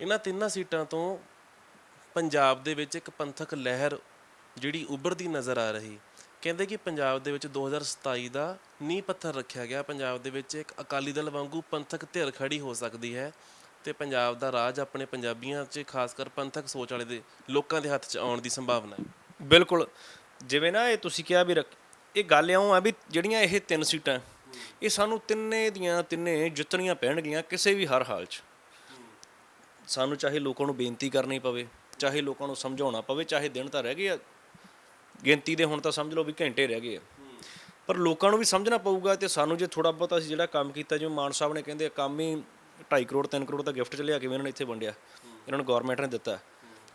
ਇਹਨਾਂ ਤਿੰਨਾਂ ਸੀਟਾਂ ਤੋਂ ਪੰਜਾਬ ਦੇ ਵਿੱਚ ਇੱਕ ਪੰਥਕ ਲਹਿਰ ਜਿਹੜੀ ਉੱਭਰਦੀ ਨਜ਼ਰ ਆ ਰਹੀ। ਕਹਿੰਦੇ ਕਿ ਪੰਜਾਬ ਦੇ ਵਿੱਚ 2027 ਦਾ ਨੀਂਹ ਪੱਥਰ ਰੱਖਿਆ ਗਿਆ। ਪੰਜਾਬ ਦੇ ਵਿੱਚ ਇੱਕ ਅਕਾਲੀ ਦਲ ਵਾਂਗੂ ਪੰਥਕ ਧਿਰ ਖੜੀ ਹੋ ਸਕਦੀ ਹੈ ਤੇ ਪੰਜਾਬ ਦਾ ਰਾਜ ਆਪਣੇ ਪੰਜਾਬੀਆਂ 'ਚ ਖਾਸ ਕਰ ਪੰਥਕ ਸੋਚ ਵਾਲੇ ਦੇ ਲੋਕਾਂ ਦੇ ਹੱਥ 'ਚ ਆਉਣ ਦੀ ਸੰਭਾਵਨਾ ਹੈ। ਬਿਲਕੁਲ। ਜਿਵੇਂ ਨਾ ਇਹ ਤੁਸੀਂ ਕਿਹਾ ਵੀ ਰੱਖ- ਇਹ ਗੱਲ ਇਉਂ ਆ ਵੀ ਜਿਹੜੀਆਂ ਇਹ ਤਿੰਨ ਸੀਟਾਂ, ਇਹ ਸਾਨੂੰ ਤਿੰਨੇ ਦੀਆਂ ਤਿੰਨੇ ਜਿੱਤਣੀਆਂ ਪੈਣਗੀਆਂ ਕਿਸੇ ਵੀ ਹਰ ਹਾਲ 'ਚ। ਸਾਨੂੰ ਚਾਹੇ ਲੋਕਾਂ ਨੂੰ ਬੇਨਤੀ ਕਰਨੀ ਪਵੇ ਚਾਹੇ ਲੋਕਾਂ ਨੂੰ ਸਮਝਾਉਣਾ ਪਵੇ ਚਾਹੇ ਦਿਨ ਤਾਂ ਰਹਿ ਗਏ ਆ ਗਿਣਤੀ ਦੇ ਹੁਣ ਤਾਂ ਸਮਝ ਲਓ ਵੀ ਘੰਟੇ ਰਹਿ ਗਏ ਆ। ਪਰ ਲੋਕਾਂ ਨੂੰ ਵੀ ਸਮਝਣਾ ਪਊਗਾ ਤੇ ਸਾਨੂੰ ਜੇ ਥੋੜਾ ਬਹੁਤ ਅਸੀਂ ਜਿਹੜਾ ਕੰਮ ਕੀਤਾ ਜਿਵੇਂ ਮਾਨ ਸਾਹਿਬ ਨੇ ਕਹਿੰਦੇ ਆ, ਕੰਮ ਹੀ 2.5 ਕਰੋੜ 3 ਕਰੋੜ ਦਾ ਗਿਫਟ ਚ ਲਿਆ ਕੇ ਵੀ ਇਹਨਾਂ ਨੇ ਇੱਥੇ ਵੰਡਿਆ ਇਹਨਾਂ ਨੂੰ ਗਵਰਨਮੈਂਟ ਨੇ ਦਿੱਤਾ।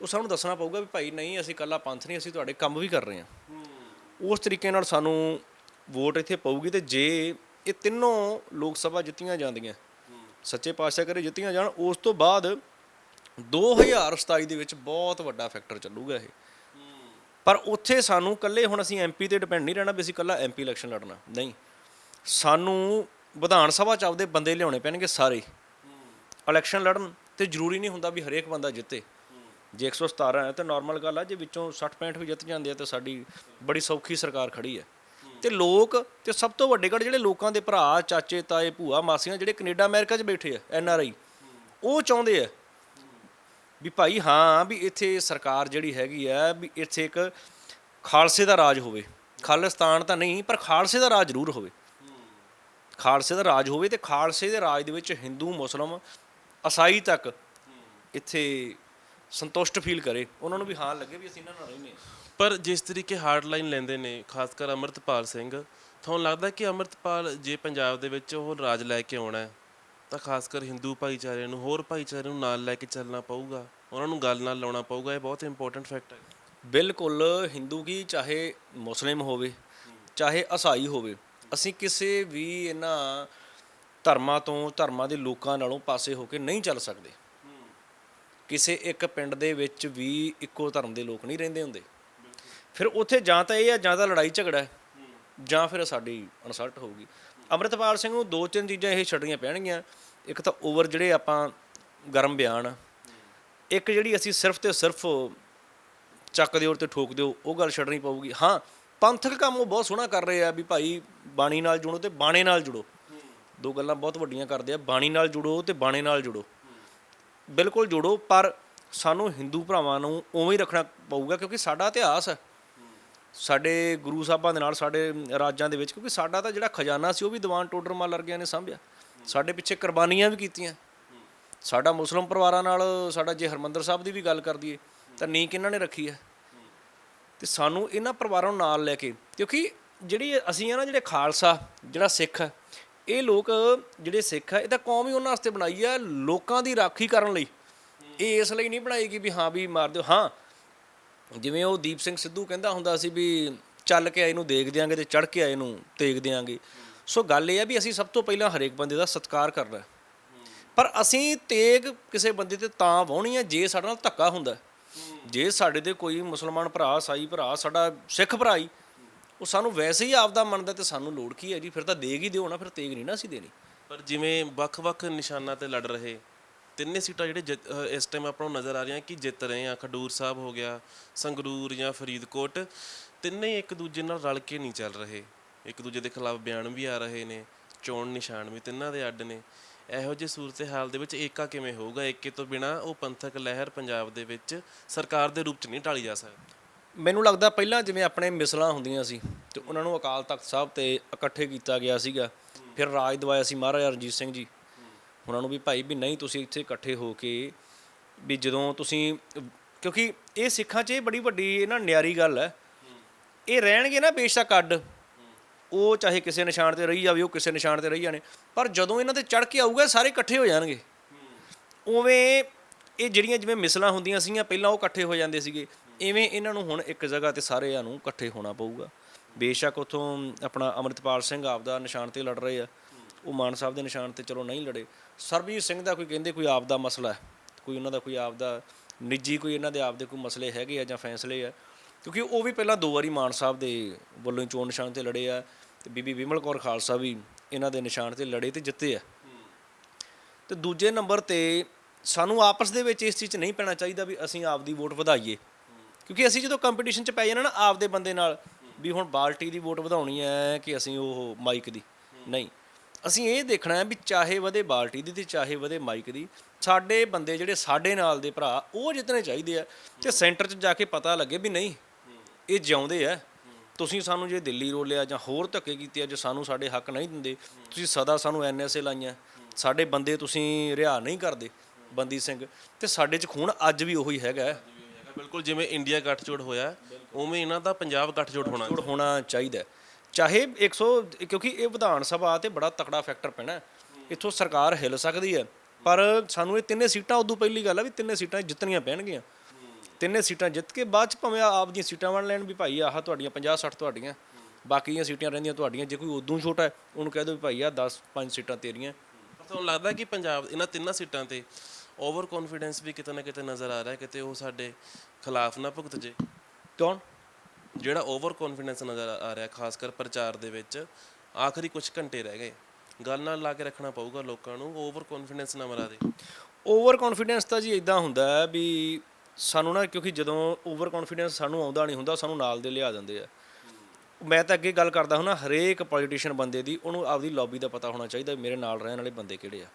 ਉਹ ਸਾਨੂੰ ਦੱਸਣਾ ਪਊਗਾ ਵੀ ਭਾਈ ਨਹੀਂ ਅਸੀਂ ਕੱਲਾ ਪੰਥ ਨਹੀਂ ਅਸੀਂ ਤੁਹਾਡੇ ਕੰਮ ਵੀ ਕਰ ਰਹੇ ਹਾਂ। ਉਸ ਤਰੀਕੇ ਨਾਲ ਸਾਨੂੰ ਵੋਟ ਇੱਥੇ ਪਊਗੀ ਤੇ ਜੇ ਇਹ ਤਿੰਨੋਂ ਲੋਕ ਸਭਾ ਜਿੱਤੀਆਂ ਜਾਂਦੀਆਂ ਸੱਚੇ ਪਾਤਸ਼ਾਹ ਕਰੇ ਜਿੱਤੀਆਂ ਜਾਣ ਉਸ ਤੋਂ ਬਾਅਦ 2027 ਦੇ ਵਿੱਚ ਬਹੁਤ ਵੱਡਾ ਫੈਕਟਰ ਚੱਲੂਗਾ ਇਹ। ਪਰ ਉੱਥੇ ਸਾਨੂੰ ਕੱਲੇ ਹੁਣ ਅਸੀਂ ਐਮਪੀ ਤੇ ਡਿਪੈਂਡ ਨਹੀਂ ਰਹਿਣਾ ਵੀ ਅਸੀਂ ਕੱਲਾ ਐਮਪੀ ਇਲੈਕਸ਼ਨ ਲੜਨਾ। ਨਹੀਂ। ਸਾਨੂੰ ਵਿਧਾਨ ਸਭਾ ਚ ਆਪਦੇ ਬੰਦੇ ਲਿਆਉਣੇ ਪੈਣਗੇ ਸਾਰੇ। ਇਲੈਕਸ਼ਨ ਲੜਨ ਤੇ ਜ਼ਰੂਰੀ ਨਹੀਂ ਹੁੰਦਾ ਵੀ ਹਰੇਕ ਬੰਦਾ ਜਿੱਤੇ। ਜੇ 117 ਹੈ ਤਾਂ ਨਾਰਮਲ ਗੱਲ ਆ, ਜੇ ਵਿੱਚੋਂ 60 65 ਵੀ ਜਿੱਤ ਜਾਂਦੇ ਆ ਤਾਂ ਸਾਡੀ ਬੜੀ ਸੌਖੀ ਸਰਕਾਰ ਖੜੀ ਹੈ। ਤੇ ਲੋਕ ਤੇ ਸਭ ਤੋਂ ਵੱਡੇ ਗੱਲ ਜਿਹੜੇ ਲੋਕਾਂ ਦੇ ਭਰਾ, ਚਾਚੇ, ਤਾਏ, ਭੂਆ, ਮਾਸੀਆਂ ਜਿਹੜੇ ਕੈਨੇਡਾ, ਅਮਰੀਕਾ 'ਚ ਬੈਠੇ ਆ, ਐਨ ਆਰ ਆਈ, ਉਹ ਚਾਹੁੰਦੇ ਆ ਵੀ ਭਾਈ ਹਾਂ, ਵੀ ਇੱਥੇ ਸਰਕਾਰ ਜਿਹੜੀ ਹੈਗੀ ਆ, ਵੀ ਇੱਥੇ ਇੱਕ ਖਾਲਸੇ ਦਾ ਰਾਜ ਹੋਵੇ। ਖਾਲਿਸਤਾਨ ਤਾਂ ਨਹੀਂ, ਪਰ ਖਾਲਸੇ ਦਾ ਰਾਜ ਜ਼ਰੂਰ ਹੋਵੇ। ਖਾਲਸੇ ਦਾ ਰਾਜ ਹੋਵੇ ਤੇ ਖਾਲਸੇ ਦੇ ਰਾਜ ਦੇ ਵਿੱਚ ਹਿੰਦੂ, ਮੁਸਲਮ ਈਸਾਈ ਤੱਕ ਇੱਥੇ ਸੰਤੁਸ਼ਟ ਫੀਲ ਕਰੇ। ਉਹਨਾਂ ਨੂੰ ਵੀ ਹਾਂ ਲੱਗੇ ਵੀ ਅਸੀਂ ਇਹਨਾਂ ਨਾਲ ਰਹਿੰਦੇ ਹਾਂ। ਪਰ ਜਿਸ ਤਰੀਕੇ ਹਾਰਡ ਲਾਈਨ ਲੈਂਦੇ ਨੇ, ਖਾਸ ਕਰ ਅਮਰਤਪਾਲ ਸਿੰਘ, ਤੁਹਾਨੂੰ ਲੱਗਦਾ ਕਿ ਅਮਰਤਪਾਲ ਜੇ ਪੰਜਾਬ ਦੇ ਵਿੱਚ ਉਹ ਰਾਜ ਲੈ ਕੇ ਆਉਣਾ ਹੈ? ਤਾਂ ਖਾਸ ਕਰ ਹਿੰਦੂ ਭਾਈਚਾਰੇ ਨੂੰ ਹੋਰ ਭਾਈਚਾਰੇ ਨੂੰ ਨਾਲ ਲੈ ਕੇ ਚੱਲਣਾ ਪਊਗਾ। ਉਹਨਾਂ ਨੂੰ ਗੱਲ ਨਾਲ ਲਾਉਣਾ ਪਊਗਾ ਇਹ ਬਹੁਤ ਇੰਪੋਰਟੈਂਟ ਫੈਕਟ ਹੈ। ਬਿਲਕੁਲ ਹਿੰਦੂ ਕੀ ਚਾਹੇ ਮੁਸਲਿਮ ਹੋਵੇ ਚਾਹੇ ਈਸਾਈ ਹੋਵੇ ਅਸੀਂ ਕਿਸੇ ਵੀ ਇਹਨਾਂ ਧਰਮਾਂ ਤੋਂ ਧਰਮਾਂ ਦੇ ਲੋਕਾਂ ਨਾਲੋਂ ਪਾਸੇ ਹੋ ਕੇ ਨਹੀਂ ਚੱਲ ਸਕਦੇ। ਕਿਸੇ ਇੱਕ ਪਿੰਡ ਦੇ ਵਿੱਚ ਵੀ ਇੱਕੋ ਧਰਮ ਦੇ ਲੋਕ ਨਹੀਂ ਰਹਿੰਦੇ ਹੁੰਦੇ। ਫਿਰ ਉੱਥੇ ਜਾਂ ਤਾਂ ਇਹ ਆ ਜਾਂ ਤਾਂ ਲੜਾਈ ਝਗੜਾ ਹੈ ਜਾਂ ਫਿਰ ਸਾਡੀ ਇਨਸਲਟ ਹੋਊਗੀ। ਅੰਮ੍ਰਿਤਪਾਲ ਸਿੰਘ ਨੂੰ ਦੋ ਤਿੰਨ ਚੀਜ਼ਾਂ ਇਹ ਛੱਡਣੀਆਂ ਪੈਣਗੀਆਂ। ਇੱਕ ਤਾਂ ਓਵਰ ਜਿਹੜੇ ਆਪਾਂ ਗਰਮ ਬਿਆਨ ਇੱਕ ਜਿਹੜੀ ਅਸੀਂ ਸਿਰਫ ਤੇ ਸਿਰਫ ਚੱਕ ਦਿਓ ਤੇ ਠੋਕ ਦਿਓ, ਉਹ ਗੱਲ ਛੱਡਣੀ ਪਊਗੀ। ਹਾਂ, ਪੰਥਕ ਕੰਮ ਉਹ ਬਹੁਤ ਸੋਹਣਾ ਕਰ ਰਹੇ ਆ ਵੀ ਭਾਈ ਬਾਣੀ ਨਾਲ ਜੁੜੋ ਤੇ ਬਾਣੇ ਨਾਲ ਜੁੜੋ। ਦੋ ਗੱਲਾਂ ਬਹੁਤ ਵੱਡੀਆਂ ਕਰਦੇ ਆ, ਬਾਣੀ ਨਾਲ ਜੁੜੋ ਤੇ ਬਾਣੇ ਨਾਲ ਜੁੜੋ। ਬਿਲਕੁਲ ਜੁੜੋ, ਪਰ ਸਾਨੂੰ ਹਿੰਦੂ ਭਰਾਵਾਂ ਨੂੰ ਉਵੇਂ ਹੀ ਰੱਖਣਾ ਪਊਗਾ ਕਿਉਂਕਿ ਸਾਡਾ ਇਤਿਹਾਸ ਹੈ ਸਾਡੇ ਗੁਰੂ ਸਾਹਿਬਾਂ ਦੇ ਨਾਲ, ਸਾਡੇ ਰਾਜਾਂ ਦੇ ਵਿੱਚ, ਕਿਉਂਕਿ ਸਾਡਾ ਤਾਂ ਜਿਹੜਾ ਖਜ਼ਾਨਾ ਸੀ, ਉਹ ਵੀ ਦੀਵਾਨ ਟੋਡਰਮਲ ਵਰਗਿਆਂ ਨੇ ਸਾਂਭਿਆ। ਸਾਡੇ ਪਿੱਛੇ ਕੁਰਬਾਨੀਆਂ ਵੀ ਕੀਤੀਆਂ। ਸਾਡਾ ਮੁਸਲਮ ਪਰਿਵਾਰਾਂ ਨਾਲ, ਸਾਡਾ ਜੇ ਹਰਮੰਦਰ ਸਾਹਿਬ ਦੀ ਵੀ ਗੱਲ ਕਰ ਦਈਏ, ਤਾਂ ਨੀਕ ਇਹਨਾਂ ਨੇ ਰੱਖੀ ਹੈ? ਤੇ ਸਾਨੂੰ ਇਹਨਾਂ ਪਰਿਵਾਰਾਂ ਨੂੰ ਨਾਲ ਲੈ ਕੇ, ਕਿਉਂਕਿ ਜਿਹੜੀ ਅਸੀਂ ਆ ਨਾ, ਜਿਹੜੇ ਖਾਲਸਾ, ਜਿਹੜਾ ਸਿੱਖ, ਇਹ ਲੋਕ ਜਿਹੜੇ ਸਿੱਖ ਹੈ ਇਹ ਤਾਂ ਕੌਮ ਹੀ ਉਹਨਾਂ ਵਾਸਤੇ ਬਣਾਈ ਹੈ ਲੋਕਾਂ ਦੀ ਰਾਖੀ ਕਰਨ ਲਈ। ਇਹ ਇਸ ਲਈ ਨਹੀਂ ਬਣਾਈ ਕਿ ਵੀ ਹਾਂ ਵੀ ਮਾਰ ਦਿਓ। ਹਾਂ ਜਿਵੇਂ ਉਹ ਦੀਪ ਸਿੰਘ ਸਿੱਧੂ ਕਹਿੰਦਾ ਹੁੰਦਾ ਸੀ ਵੀ ਚੱਲ ਕੇ ਆਏ ਨੂੰ ਦੇਖ ਦਿਆਂਗੇ ਤੇ ਚੜ ਕੇ ਆਏ ਨੂੰ ਤੇਗ ਦਿਆਂਗੇ। ਸੋ ਗੱਲ ਇਹ ਹੈ ਵੀ ਅਸੀਂ ਸਭ ਤੋਂ ਪਹਿਲਾਂ ਹਰੇਕ ਬੰਦੇ ਦਾ ਸਤਿਕਾਰ ਕਰਨਾ ਪਰ ਅਸੀਂ ਤੇਗ ਕਿਸੇ ਬੰਦੇ ਤੇ ਤਾਂ ਵਾਹੁਣੀ ਹੈ ਜੇ ਸਾਡੇ ਨਾਲ ਧੱਕਾ ਹੁੰਦਾ ਜੇ ਸਾਡੇ ਤੇ ਕੋਈ ਮੁਸਲਮਾਨ ਭਰਾ, ਸਾਈ ਭਰਾ, ਸਾਡਾ ਸਿੱਖ ਭਰਾ ਹੀ, ਉਹ ਸਾਨੂੰ ਵੈਸੇ ਹੀ ਆਪਦਾ ਮੰਨਦਾ ਤੇ ਸਾਨੂੰ ਲੋੜ ਕੀ ਹੈ ਜੀ ਫਿਰ ਤਾਂ ਦੇਗ ਹੀ ਦਿਓ ਨਾ, ਫਿਰ ਤੇਗ ਨਹੀਂ ਨਾ ਅਸੀਂ ਦੇਣੀ। ਪਰ ਜਿਵੇਂ ਵੱਖ-ਵੱਖ ਨਿਸ਼ਾਨਾਂ ਤੇ ਲੜ ਰਹੇ ਤਿੰਨੇ ਸੀਟਾਂ ਜਿਹੜੇ ਜਿੱਤ- ਅਹ ਇਸ ਟਾਈਮ ਆਪਾਂ ਨੂੰ ਨਜ਼ਰ ਆ ਰਹੀਆਂ ਕਿ ਜਿੱਤ ਰਹੇ ਆ ਖਡੂਰ ਸਾਹਿਬ ਹੋ ਗਿਆ, ਸੰਗਰੂਰ ਜਾਂ ਫਰੀਦਕੋਟ, ਤਿੰਨੇ ਹੀ ਇੱਕ ਦੂਜੇ ਨਾਲ ਰਲ ਕੇ ਨਹੀਂ ਚੱਲ ਰਹੇ। ਇੱਕ ਦੂਜੇ ਦੇ ਖਿਲਾਫ ਬਿਆਨ ਵੀ ਆ ਰਹੇ ਨੇ, ਚੋਣ ਨਿਸ਼ਾਨ ਵੀ ਤਿੰਨਾਂ ਦੇ ਅੱਡ ਨੇ। ਇਹੋ ਜਿਹੇ ਸੂਰਤ ਹਾਲ ਦੇ ਵਿੱਚ ਏਕਾ ਕਿਵੇਂ ਹੋਊਗਾ? ਏਕੇ ਤੋਂ ਬਿਨਾ ਉਹ ਪੰਥਕ ਲਹਿਰ ਪੰਜਾਬ ਦੇ ਵਿੱਚ ਸਰਕਾਰ ਦੇ ਰੂਪ ਚ ਨਹੀਂ ਢਾਲੀ ਜਾ ਸਕਦੀ। ਮੈਨੂੰ ਲੱਗਦਾ ਪਹਿਲਾਂ ਜਿਵੇਂ ਆਪਣੇ ਮਿਸਲਾਂ ਹੁੰਦੀਆਂ ਸੀ ਤੇ ਉਹਨਾਂ ਨੂੰ ਅਕਾਲ ਤਖਤ ਸਾਹਿਬ ਤੇ ਇਕੱਠੇ ਕੀਤਾ ਗਿਆ ਸੀਗਾ। ਫਿਰ ਰਾਜ ਦਵਾਇਆ ਸੀ ਮਹਾਰਾਜਾ ਰਣਜੀਤ ਸਿੰਘ ਜੀ। ਉਹਨਾਂ ਨੂੰ ਵੀ ਭਾਈ ਵੀ ਨਹੀਂ ਤੁਸੀਂ ਇੱਥੇ ਇਕੱਠੇ ਹੋ ਕੇ ਵੀ ਜਦੋਂ ਤੁਸੀਂ, ਕਿਉਂਕਿ ਇਹ ਸਿੱਖਾਂ 'ਚ ਇਹ ਬੜੀ ਵੱਡੀ ਇਹ ਨਾ ਨਿਆਰੀ ਗੱਲ ਹੈ। ਇਹ ਰਹਿਣਗੇ ਨਾ ਬੇਸ਼ੱਕ ਅੱਡ। ਉਹ ਚਾਹੇ ਕਿਸੇ ਨਿਸ਼ਾਨ ਤੇ ਰਹੀ ਜਾਵੇ, ਉਹ ਕਿਸੇ ਨਿਸ਼ਾਨ ਤੇ ਰਹੀ ਜਾਣੇ ਪਰ ਜਦੋਂ ਇਹਨਾਂ ਤੇ ਚੜ ਕੇ ਆਊਗਾ ਸਾਰੇ ਇਕੱਠੇ ਹੋ ਜਾਣਗੇ। ਉਵੇਂ ਇਹ ਜਿਹੜੀਆਂ ਜਿਵੇਂ ਮਿਸਲਾਂ ਹੁੰਦੀਆਂ ਸੀਗੀਆਂ, ਪਹਿਲਾਂ ਉਹ ਇਕੱਠੇ ਹੋ ਜਾਂਦੇ ਸੀਗੇ। ਇਵੇਂ ਇਹਨਾਂ ਨੂੰ ਹੁਣ ਇੱਕ ਜਗ੍ਹਾ ਤੇ ਸਾਰਿਆਂ ਨੂੰ ਇਕੱਠੇ ਹੋਣਾ ਪਊਗਾ। ਬੇਸ਼ੱਕ ਉਥੋਂ ਆਪਣਾ ਅਮਰਿਤਪਾਲ ਸਿੰਘ ਆਪਦਾ ਨਿਸ਼ਾਨ ਤੇ ਲੜ ਰਹੇ ਆ। ਉਹ ਮਾਨ ਸਾਹਿਬ ਦੇ ਨਿਸ਼ਾਨ ਤੇ ਚਲੋ ਨਹੀਂ ਲੜੇ। ਸਰਬਜੀਤ ਸਿੰਘ ਦਾ ਕੋਈ ਕਹਿੰਦੇ ਕੋਈ ਆਪਦਾ ਮਸਲਾ ਹੈ, ਕੋਈ ਉਹਨਾਂ ਦਾ ਕੋਈ ਆਪਦਾ ਨਿੱਜੀ ਕੋਈ ਇਹਨਾਂ ਦੇ ਆਪਦੇ ਕੋਈ ਮਸਲੇ ਹੈਗੇ ਆ ਜਾਂ ਫੈਸਲੇ ਆ। ਕਿਉਂਕਿ ਉਹ ਵੀ ਪਹਿਲਾਂ ਦੋ ਵਾਰੀ ਮਾਨ ਸਾਹਿਬ ਦੇ ਵੱਲੋਂ ਚੋਣ ਨਿਸ਼ਾਨ ਤੇ ਲੜੇ ਆ ਤੇ ਬੀਬੀ ਵਿਮਲ ਕੌਰ ਖਾਲਸਾ ਵੀ ਇਹਨਾਂ ਦੇ ਨਿਸ਼ਾਨ ਤੇ ਲੜੇ ਤੇ ਜਿੱਤੇ ਆ। ਤੇ ਦੂਜੇ ਨੰਬਰ ਤੇ ਸਾਨੂੰ ਆਪਸ ਦੇ ਵਿੱਚ ਇਸ ਚੀਜ਼ 'ਚ ਨਹੀਂ ਪੈਣਾ ਚਾਹੀਦਾ ਵੀ ਅਸੀਂ ਆਪਦੀ ਵੋਟ ਵਧਾਈਏ। ਕਿਉਂਕਿ ਅਸੀਂ ਜਦੋਂ ਕੰਪੀਟੀਸ਼ਨ 'ਚ ਪੈ ਜਾਣਾ ਨਾ ਆਪਦੇ ਬੰਦੇ ਨਾਲ, ਵੀ ਹੁਣ ਬਾਲਟੀ ਦੀ ਵੋਟ ਵਧਾਉਣੀ ਹੈ ਕਿ ਅਸੀਂ ਉਹ ਮਾਈਕ ਦੀ। ਨਹੀਂ। ਅਸੀਂ ਇਹ ਦੇਖਣਾ ਹੈ ਵੀ ਚਾਹੇ ਵਧੇ ਬਾਲਟੀ ਦੀ ਤੇ ਚਾਹੇ ਵਧੇ ਮਾਈਕ ਦੀ ਸਾਡੇ ਬੰਦੇ ਜਿਹੜੇ ਸਾਡੇ ਨਾਲ ਦੇ ਭਰਾ ਉਹ ਜਿੱਤਣੇ ਚਾਹੀਦੇ ਆ ਤੇ ਸੈਂਟਰ 'ਚ ਜਾ ਕੇ ਪਤਾ ਲੱਗੇ ਵੀ ਨਹੀਂ ਇਹ ਜਿਉਂਦੇ ਆ ਤੁਸੀਂ ਸਾਨੂੰ ਜੇ ਦਿੱਲੀ ਰੋਲਿਆ ਜਾਂ ਹੋਰ ਧੱਕੇ ਕੀਤੇ ਆ ਜੇ ਸਾਨੂੰ ਸਾਡੇ ਹੱਕ ਨਹੀਂ ਦਿੰਦੇ ਤੁਸੀਂ ਸਦਾ ਸਾਨੂੰ ਐਨਐਸਏ ਲਾਈਆਂ ਸਾਡੇ ਬੰਦੇ ਤੁਸੀਂ ਰਿਹਾ ਨਹੀਂ ਕਰਦੇ ਬੰਦੀ ਸਿੰਘ ਤੇ ਸਾਡੇ 'ਚ ਖੂਨ ਅੱਜ ਵੀ ਉਹੀ ਹੈਗਾ। ਬਿਲਕੁਲ ਜਿਵੇਂ ਇੰਡੀਆ ਗੱਠਜੋੜ ਹੋਇਆ ਉਵੇਂ ਇਹਨਾਂ ਦਾ ਪੰਜਾਬ ਗੱਠਜੋੜ ਹੋਣਾ ਹੋਣਾ ਚਾਹੀਦਾ। ਚਾਹੇ 100 ਕਿਉਂਕਿ ਇਹ ਵਿਧਾਨ ਸਭਾ ਤੇ ਬੜਾ ਤਕੜਾ ਫੈਕਟਰ ਪੈਣਾ। ਇੱਥੋਂ ਸਰਕਾਰ ਹਿੱਲ ਸਕਦੀ ਹੈ। ਪਰ ਸਾਨੂੰ ਇਹ ਤਿੰਨੇ ਸੀਟਾਂ ਉਦੋਂ ਪਹਿਲੀ ਗੱਲ ਆ ਵੀ ਤਿੰਨੇ ਸੀਟਾਂ ਜਿੱਤਣੀਆਂ ਪੈਣਗੀਆਂ। ਤਿੰਨੇ ਸੀਟਾਂ ਜਿੱਤ ਕੇ ਬਾਅਦ ਚ ਭਾਵੇਂ ਆਪ ਦੀਆਂ ਸੀਟਾਂ ਵੰਡ ਲੈਣ ਵੀ ਭਾਈ ਆਹ ਤੁਹਾਡੀਆਂ 50 60 ਤੁਹਾਡੀਆਂ ਬਾਕੀਆਂ ਸੀਟਾਂ ਰਹਿੰਦੀਆਂ ਤੁਹਾਡੀਆਂ ਜੇ ਕੋਈ ਉਦੋਂ ਛੋਟਾ ਹੈ ਉਹਨੂੰ ਕਹਿ ਦਿਓ ਵੀ ਭਾਈ ਆ 10 5 ਸੀਟਾਂ ਤੇਰੀਆਂ। ਪਰ ਤੁਹਾਨੂੰ ਲੱਗਦਾ ਕਿ ਪੰਜਾਬ ਇਹਨਾਂ ਤਿੰਨਾਂ ਸੀਟਾਂ ਤੇ ਓਵਰ ਕੌਨਫੀਡੈਂਸ ਵੀ ਕਿਤੇ ਨਾ ਕਿਤੇ ਨਜ਼ਰ ਆ ਰਿਹਾ ਕਿਤੇ ਉਹ ਸਾਡੇ ਖਿਲਾਫ ਨਾ ਭੁਗਤ ਜੇ? ਕੌਣ? ਜਿਹੜਾ ਓਵਰ ਕੌਨਫੀਡੈਂਸ ਨਜ਼ਰ ਆ- ਰਿਹਾ ਖਾਸ ਕਰ ਪ੍ਰਚਾਰ ਦੇ ਵਿੱਚ ਆਖਰੀ ਕੁਝ ਘੰਟੇ ਰਹਿ ਗਏ। ਗੱਲ ਨਾਲ ਲਾ ਕੇ ਰੱਖਣਾ ਪਊਗਾ ਲੋਕਾਂ ਨੂੰ ਓਵਰ ਕੌਨਫੀਡੈਂਸ ਨਾ ਮਰਾ ਦੇ। ਓਵਰ ਕੌਨਫੀਡੈਂਸ ਤਾਂ ਜੀ ਇਦਾਂ ਹੁੰਦਾ ਹੈ ਵੀ ਸਾਨੂੰ ਨਾ ਕਿਉਂਕਿ ਜਦੋਂ ਓਵਰ ਕੌਨਫੀਡੈਂਸ ਸਾਨੂੰ ਆਉਂਦਾ ਨਹੀਂ ਹੁੰਦਾ ਸਾਨੂੰ ਨਾਲ ਦੇ ਲਿਆ ਦਿੰਦੇ ਆ। ਮੈਂ ਤਾਂ ਅੱਗੇ ਗੱਲ ਕਰਦਾ ਹਾਂ ਨਾ ਹਰੇਕ ਪੋਲੀਟੀਸ਼ੀਅਨ ਬੰਦੇ ਦੀ ਉਹਨੂੰ ਆਪਦੀ ਲੌਬੀ ਦਾ ਪਤਾ ਹੋਣਾ ਚਾਹੀਦਾ ਮੇਰੇ ਨਾਲ ਰਹਿਣ ਵਾਲੇ ਬੰਦੇ ਕਿਹੜੇ ਆ।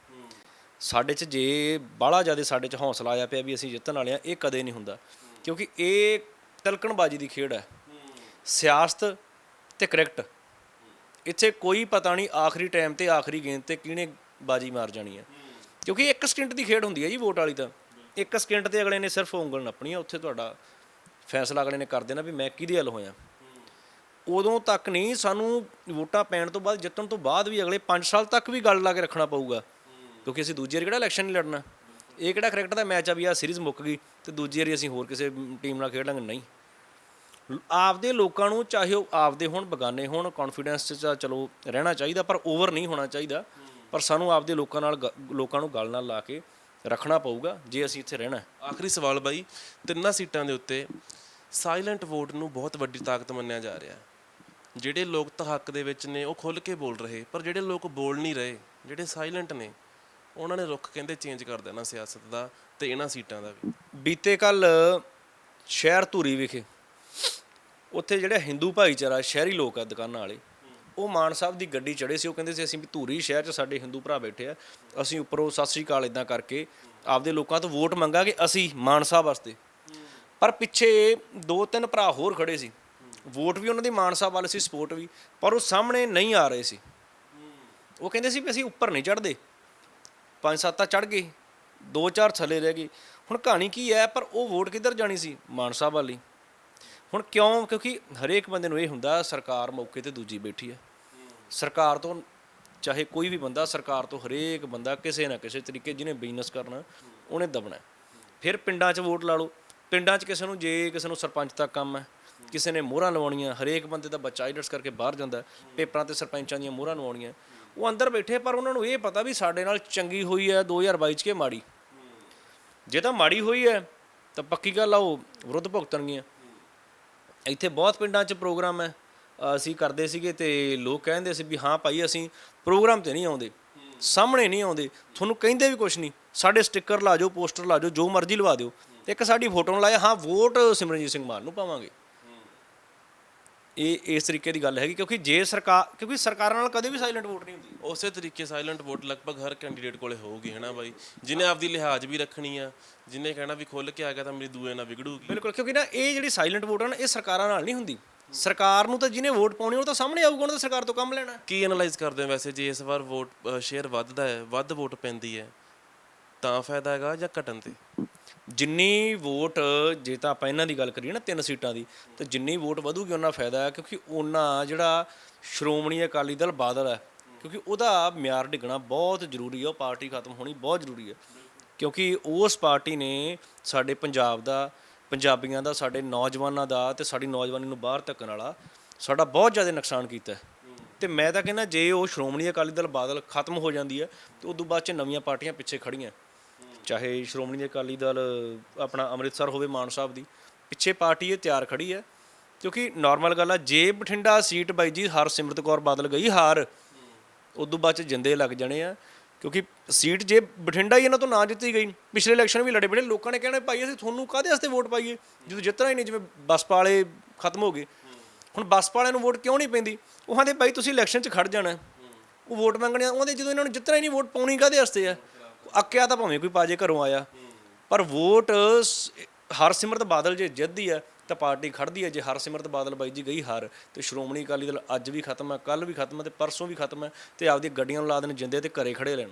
ਸਾਡੇ 'ਚ ਜੇ ਬਾਹਲਾ ਜ਼ਿਆਦਾ ਸਾਡੇ 'ਚ ਹੌਸਲਾ ਆਇਆ ਪਿਆ ਵੀ ਅਸੀਂ ਜਿੱਤਣ ਵਾਲੇ ਆ ਇਹ ਕਦੇ ਨਹੀਂ ਹੁੰਦਾ। ਕਿਉਂਕਿ ਇਹ ਤਲਕਣਬਾਜੀ ਦੀ ਖੇਡ ਹੈ। ਸਿਆਸਤ ਤੇ ਕ੍ਰਿਕਟ। ਇੱਥੇ ਕੋਈ ਪਤਾ ਨਹੀਂ ਆਖਰੀ ਟਾਈਮ ਤੇ, ਆਖਰੀ ਗੇਂਦ ਤੇ ਕਿਹਨੇ ਬਾਜੀ ਮਾਰ ਜਾਣੀ ਹੈ ਕਿਉਂਕਿ ਇੱਕ ਸਕਿੰਟ ਦੀ ਖੇਡ ਹੁੰਦੀ ਹੈ ਜੀ ਵੋਟ ਵਾਲੀ ਤਾਂ। ਇੱਕ ਸਕਿੰਟ ਤੇ ਅਗਲੇ ਨੇ ਸਿਰਫ ਉਂਗਲ ਨੱਪਣੀ ਆ, ਉੱਥੇ ਤੁਹਾਡਾ ਫੈਸਲਾ ਅਗਲੇ ਨੇ ਕਰ ਦੇਣਾ ਵੀ ਮੈਂ ਕਿਹਦੇ ਹੱਲ ਹੋਇਆ। ਉਦੋਂ ਤੱਕ ਨਹੀਂ, ਸਾਨੂੰ ਵੋਟਾਂ ਪੈਣ ਤੋਂ ਬਾਅਦ, ਜਿੱਤਣ ਤੋਂ ਬਾਅਦ ਵੀ ਅਗਲੇ 5 ਸਾਲ ਤੱਕ ਵੀ ਗੱਲ ਲਾ ਕੇ ਰੱਖਣਾ ਪਊਗਾ। ਕਿਉਂਕਿ ਅਸੀਂ ਦੂਜੀ ਵਾਰ ਕਿਹੜਾ ਇਲੈਕਸ਼ਨ ਨਹੀਂ ਲੜਨਾ। ਇਹ ਕਿਹੜਾ ਕ੍ਰਿਕਟ ਦਾ ਮੈਚ ਆ ਵੀ ਆ ਸੀਰੀਜ਼ ਮੁੱਕ ਗਈ ਤੇ ਦੂਜੀ ਵਾਰੀ ਅਸੀਂ ਹੋਰ ਕਿਸੇ ਟੀਮ ਨਾਲ ਖੇਡ ਲਾਂਗੇ। ਨਹੀਂ। ਆਪਦੇ ਲੋਕਾਂ ਨੂੰ ਚਾਹੇ ਉਹ ਆਪਦੇ ਹੋਣ ਬਗਾਨੇ ਹੋਣ ਕੌਨਫੀਡੈਂਸ 'ਚ ਚਲੋ ਰਹਿਣਾ ਚਾਹੀਦਾ ਪਰ ਓਵਰ ਨਹੀਂ ਹੋਣਾ ਚਾਹੀਦਾ। ਪਰ ਸਾਨੂੰ ਆਪਦੇ ਲੋਕਾਂ ਨਾਲ ਲੋਕਾਂ ਨੂੰ ਗੱਲ ਨਾਲ ਲਾ ਕੇ ਰੱਖਣਾ ਪਊਗਾ ਜੇ ਅਸੀਂ ਇੱਥੇ ਰਹਿਣਾ ਹੈ। ਆਖਰੀ ਸਵਾਲ ਬਾਈ ਤਿੰਨਾਂ ਸੀਟਾਂ ਦੇ ਉੱਤੇ ਸਾਇਲੈਂਟ ਵੋਟ ਨੂੰ ਬਹੁਤ ਵੱਡੀ ਤਾਕਤ ਮੰਨਿਆ ਜਾ ਰਿਹਾ ਜਿਹੜੇ ਲੋਕ ਤਾਂ ਹੱਕ ਦੇ ਵਿੱਚ ਨੇ ਉਹ ਖੁੱਲ ਕੇ ਬੋਲ ਰਹੇ ਪਰ ਜਿਹੜੇ ਲੋਕ ਬੋਲ ਨਹੀਂ ਰਹੇ ਜਿਹੜੇ ਸਾਇਲੈਂਟ ਨੇ ਉਹਨਾਂ ਨੇ ਰੁੱਖ ਕਹਿੰਦੇ ਚੇਂਜ ਕਰ ਦੇਣਾ ਸਿਆਸਤ ਦਾ ਤੇ ਇਹਨਾਂ ਸੀਟਾਂ ਦਾ ਵੀ। ਬੀਤੇ ਕੱਲ ਸ਼ਹਿਰ ਧੂਰੀ ਵਿਖੇ ਉੱਥੇ ਜਿਹੜਾ ਹਿੰਦੂ ਭਾਈਚਾਰਾ, ਸ਼ਹਿਰੀ ਲੋਕ ਆ ਦੁਕਾਨਾਂ ਵਾਲੇ, ਉਹ ਮਾਨ ਸਾਹਿਬ ਦੀ ਗੱਡੀ ਚੜੇ ਸੀ, ਉਹ ਕਹਿੰਦੇ ਸੀ, ਅਸੀਂ ਵੀ ਧੂਰੀ ਸ਼ਹਿਰ 'ਚ ਸਾਡੇ ਹਿੰਦੂ ਭਰਾ ਬੈਠੇ ਆ, ਅਸੀਂ ਉੱਪਰੋਂ ਸਤਿ ਸ੍ਰੀ ਅਕਾਲ ਇਦਾਂ ਕਰਕੇ ਆਪਦੇ ਲੋਕਾਂ ਤੋਂ ਵੋਟ ਮੰਗਾਂਗੇ ਅਸੀਂ ਮਾਨ ਸਾਹਿਬ ਵਾਸਤੇ। ਪਰ ਪਿੱਛੇ ਦੋ ਤਿੰਨ ਭਰਾ ਹੋਰ ਖੜੇ ਸੀ, ਵੋਟ ਵੀ ਉਹਨਾਂ ਦੀ ਮਾਨ ਸਾਹਿਬ ਵੱਲ ਸੀ, ਸਪੋਰਟ ਵੀ, ਪਰ ਉਹ ਸਾਹਮਣੇ ਨਹੀਂ ਆ ਰਹੇ ਸੀ। ਉਹ ਕਹਿੰਦੇ ਸੀ ਵੀ ਅਸੀਂ ਉੱਪਰ ਨਹੀਂ ਚੜਦੇ ਪੰਜ ਸੱਤ ਤਾਂ ਚੜ ਗਏ, ਦੋ ਚਾਰ ਥੱਲੇ ਰਹਿ ਗਏ। ਹੁਣ ਕਹਾਣੀ ਕੀ ਹੈ, ਪਰ ਉਹ ਵੋਟ ਕਿੱਧਰ ਜਾਣੀ ਸੀ? ਮਾਨ ਸਾਹਿਬ ਵਾਲੀ। ਹੁਣ ਕਿਉਂ? ਕਿਉਂਕਿ ਹਰੇਕ ਬੰਦੇ ਨੂੰ ਇਹ ਹੁੰਦਾ, ਸਰਕਾਰ ਮੌਕੇ ਤੇ ਦੂਜੀ ਬੈਠੀ ਹੈ ਸਰਕਾਰ ਤੋਂ ਚਾਹੇ ਕੋਈ ਵੀ ਬੰਦਾ, ਸਰਕਾਰ ਤੋਂ ਹਰੇਕ ਬੰਦਾ ਕਿਸੇ ਨਾ ਕਿਸੇ ਤਰੀਕੇ ਜਿਹਨੇ ਬਿਜ਼ਨਸ ਕਰਨਾ, ਉਹਨੇ ਦਬਣਾ ਫਿਰ ਪਿੰਡਾਂ 'ਚ ਵੋਟ ਲਾ ਲਓ। ਪਿੰਡਾਂ 'ਚ ਕਿਸੇ ਨੂੰ, ਜੇ ਕਿਸੇ ਨੂੰ ਸਰਪੰਚ ਦਾ ਕੰਮ ਹੈ, ਕਿਸੇ ਨੇ ਮੋਹਰਾਂ ਲਵਾਉਣੀਆਂ, ਹਰੇਕ ਬੰਦੇ ਦਾ ਬੱਚਾ ਆਈਲਟਸ ਕਰਕੇ ਬਾਹਰ ਜਾਂਦਾ ਪੇਪਰਾਂ ਤੇ ਸਰਪੰਚਾਂ ਦੀਆਂ ਮੋਹਰਾਂ ਲਵਾਉਣੀਆਂ, ਉਹ ਅੰਦਰ ਬੈਠੇ ਪਰ ਉਹਨਾਂ ਨੂੰ ਇਹ ਪਤਾ ਵੀ ਸਾਡੇ ਨਾਲ ਚੰਗੀ ਹੋਈ ਹੈ 2022 'ਚ ਕਿ ਮਾੜੀ। ਜੇ ਤਾਂ ਮਾੜੀ ਹੋਈ ਹੈ, ਤਾਂ ਪੱਕੀ ਗੱਲ ਆ, ਉਹ ਵਿਰੁੱਧ ਭੁਗਤਣਗੀਆਂ। ਇੱਥੇ ਬਹੁਤ ਪਿੰਡਾਂ 'ਚ ਪ੍ਰੋਗਰਾਮ ਹੈ ਅਸੀਂ ਕਰਦੇ ਸੀਗੇ ਤੇ ਲੋਕ ਕਹਿੰਦੇ ਸੀ ਵੀ ਹਾਂ ਭਾਈ ਅਸੀਂ ਪ੍ਰੋਗਰਾਮ ਤੇ ਨਹੀਂ ਆਉਂਦੇ, ਸਾਹਮਣੇ ਨਹੀਂ ਆਉਂਦੇ, ਤੁਹਾਨੂੰ ਕਹਿੰਦੇ ਵੀ ਕੁਝ ਨਹੀਂ, ਸਾਡੇ ਸਟicker ਲਾ ਜਾਓ, ਪੋਸਟਰ ਲਾ ਜਾਓ, ਜੋ ਮਰਜ਼ੀ ਲਵਾ ਦਿਓ। ਇੱਕ ਸਾਡੀ ਫੋਟੋ ਨੂੰ ਲਾਇਆ ਹਾਂ, ਵੋਟ ਸਿਮਰਨਜੀਤ ਸਿੰਘ ਮਾਨ ਨੂੰ ਪਾਵਾਂਗੇ। ਇਹ ਇਸ ਤਰੀਕੇ ਦੀ ਗੱਲ ਹੈਗੀ ਕਿਉਂਕਿ ਜੇ ਸਰਕਾਰ ਕਿਉਂਕਿ ਸਰਕਾਰਾਂ ਨਾਲ ਕਦੇ ਵੀ ਸਾਇਲੈਂਟ ਵੋਟ ਨਹੀਂ ਹੁੰਦੀ। ਉਸੇ ਤਰੀਕੇ ਸਾਇਲੈਂਟ ਵੋਟ ਲਗਭਗ ਹਰ ਕੈਂਡੀਡੇਟ ਕੋਲੇ ਹੋਊਗੀ ਹੈ ਨਾ ਬਾਈ? ਜਿਹਨੇ ਆਪਦੀ ਲਿਹਾਜ਼ ਵੀ ਰੱਖਣੀ ਆ ਜਿਹਨੇ ਕਹਿਣਾ ਵੀ ਖੁੱਲ ਕੇ ਆ ਗਿਆ ਤਾਂ ਮੇਰੀ ਦੂਏ ਨਾਲ ਵਿਗੜੂਗੀ। ਬਿਲਕੁਲ ਕਿਉਂਕਿ ਨਾ ਇਹ ਜਿਹੜੀ ਸਾਇਲੈਂਟ ਵੋਟ ਹੈ ਨਾ ਇਹ ਸਰਕਾਰਾਂ ਨਾਲ ਨਹੀਂ ਹੁੰਦੀ। ਸਰਕਾਰ ਨੂੰ ਤਾਂ ਜਿਹਨੇ ਵੋਟ ਪਾਉਣੀ ਉਹ ਤਾਂ ਸਾਹਮਣੇ ਆਊਗਾ ਉਹਨੇ ਤਾਂ ਸਰਕਾਰ ਤੋਂ ਕੰਮ ਲੈਣਾ। ਕੀ ਐਨਾਲਾਈਜ਼ ਕਰਦੇ ਹੋ ਵੈਸੇ? ਜੇ ਇਸ ਵਾਰ ਵੋਟ ਸ਼ੇਅਰ ਵੱਧਦਾ ਹੈ ਵੱਧ ਵੋਟ ਪੈਂਦੀ ਹੈ ਤਾਂ ਫਾਇਦਾ ਹੈਗਾ ਜਾਂ ਘਟਣ ਤੇ? ਜਿੰਨੀ ਵੋਟ, ਜੇ ਤਾਂ ਆਪਾਂ ਇਹਨਾਂ ਦੀ ਗੱਲ ਕਰੀਏ ਨਾ ਤਿੰਨ ਸੀਟਾਂ ਦੀ, ਤਾਂ ਜਿੰਨੀ ਵੋਟ ਵਧੂਗੀ ਉਹਨਾਂ ਫਾਇਦਾ ਹੈ, ਕਿਉਂਕਿ ਉਹਨਾਂ ਜਿਹੜਾ ਸ਼੍ਰੋਮਣੀ ਅਕਾਲੀ ਦਲ ਬਾਦਲ ਹੈ, ਕਿਉਂਕਿ ਉਹਦਾ ਮਿਆਰ ਡਿੱਗਣਾ ਬਹੁਤ ਜ਼ਰੂਰੀ ਹੈ, ਉਹ ਪਾਰਟੀ ਖਤਮ ਹੋਣੀ ਬਹੁਤ ਜ਼ਰੂਰੀ ਹੈ। ਕਿਉਂਕਿ ਉਸ ਪਾਰਟੀ ਨੇ ਸਾਡੇ ਪੰਜਾਬ ਦਾ, ਪੰਜਾਬੀਆਂ ਦਾ, ਸਾਡੇ ਨੌਜਵਾਨਾਂ ਦਾ ਤੇ ਸਾਡੀ ਨੌਜਵਾਨੀ ਨੂੰ ਬਾਹਰ ਧੱਕਣ ਵਾਲਾ ਸਾਡਾ ਬਹੁਤ ਜ਼ਿਆਦਾ ਨੁਕਸਾਨ ਕੀਤਾ ਹੈ। ਤੇ ਮੈਂ ਤਾਂ ਕਹਿੰਦਾ, ਜੇ ਉਹ ਸ਼੍ਰੋਮਣੀ ਅਕਾਲੀ ਦਲ ਬਾਦਲ ਖਤਮ ਹੋ ਜਾਂਦੀ ਹੈ, ਤੇ ਉਦੋਂ ਬਾਅਦ ਚ ਨਵੀਆਂ ਪਾਰਟੀਆਂ ਪਿੱਛੇ ਖੜੀਆਂ ਚਾਹੇ ਸ਼੍ਰੋਮਣੀ ਅਕਾਲੀ ਦਲ ਆਪਣਾ ਅੰਮ੍ਰਿਤਸਰ ਹੋਵੇ ਮਾਨ ਸਾਹਿਬ ਦੀ ਪਿੱਛੇ ਪਾਰਟੀ ਇਹ ਤਿਆਰ ਖੜੀ ਹੈ ਕਿਉਂਕਿ ਨਾਰਮਲ ਗੱਲ ਆ ਜੇ ਬਠਿੰਡਾ ਸੀਟ ਬਾਈ ਜੀ ਹਰਸਿਮਰਤ ਕੌਰ ਬਾਦਲ ਗਈ ਹਾਰ ਉਦੋਂ ਬਾਅਦ ਚ ਜਿੰਦੇ ਲੱਗ ਜਾਣੇ ਆ ਕਿਉਂਕਿ ਸੀਟ ਜੇ ਬਠਿੰਡਾ ਹੀ ਇਹਨਾਂ ਤੋਂ ਨਾ ਜਿੱਤੀ ਗਈ ਪਿਛਲੇ ਇਲੈਕਸ਼ਨ ਵੀ ਲੜੇ ਬੜੇ ਲੋਕਾਂ ਨੇ ਕਹਿਣਾ ਭਾਈ ਅਸੀਂ ਤੁਹਾਨੂੰ ਕਾਹਦੇ ਵਾਸਤੇ ਵੋਟ ਪਾਈਏ ਜਦੋਂ ਜਿੱਤਣਾ ਹੀ ਨਹੀਂ ਜਿਵੇਂ ਬਸਪਾ ਵਾਲੇ ਖਤਮ ਹੋ ਗਏ ਹੁਣ ਬਸਪਾ ਵਾਲਿਆਂ ਨੂੰ ਵੋਟ ਕਿਉਂ ਨਹੀਂ ਪੈਂਦੀ ਉਹਨਾਂ ਦੇ ਭਾਈ ਤੁਸੀਂ ਇਲੈਕਸ਼ਨ 'ਚ ਖੜ ਜਾਣਾ ਉਹ ਵੋਟ ਮੰਗਣੇ ਆ, ਉਹਨਾਂ ਦੇ ਜਦੋਂ ਇਹਨਾਂ ਨੂੰ ਜਿੱਤਣਾ ਹੀ ਨਹੀਂ ਵੋਟ ਪਾਉਣੀ ਕਾਹਦੇ ਵਾਸਤੇ ਆ? ਅੱਕਿਆ ਤਾਂ ਭਾਵੇਂ ਕੋਈ ਪਾਜੇ ਘਰੋਂ ਆਇਆ। ਪਰ ਵੋਟ ਹਰਸਿਮਰਤ ਬਾਦਲ ਜੇ ਜਿੱਤਦੀ ਹੈ ਤਾਂ ਪਾਰਟੀ ਖੜਦੀ ਹੈ ਜੇ ਹਰਸਿਮਰਤ ਬਾਦਲ ਬਾਈ ਜੀ ਗਈ ਹਾਰ, ਤੇ ਸ਼੍ਰੋਮਣੀ ਅਕਾਲੀ ਦਲ ਅੱਜ ਵੀ ਖਤਮ ਹੈ ਕੱਲ ਵੀ ਖਤਮ ਹੈ ਤੇ ਪਰਸੋਂ ਵੀ ਖਤਮ ਹੈ ਤੇ ਆਪਦੀ ਗੱਡੀਆਂ ਨੂੰ ਲਾ ਦੇਣ ਜਿੰਦੇ ਤੇ ਘਰੇ ਖੜੇ ਲੈਣ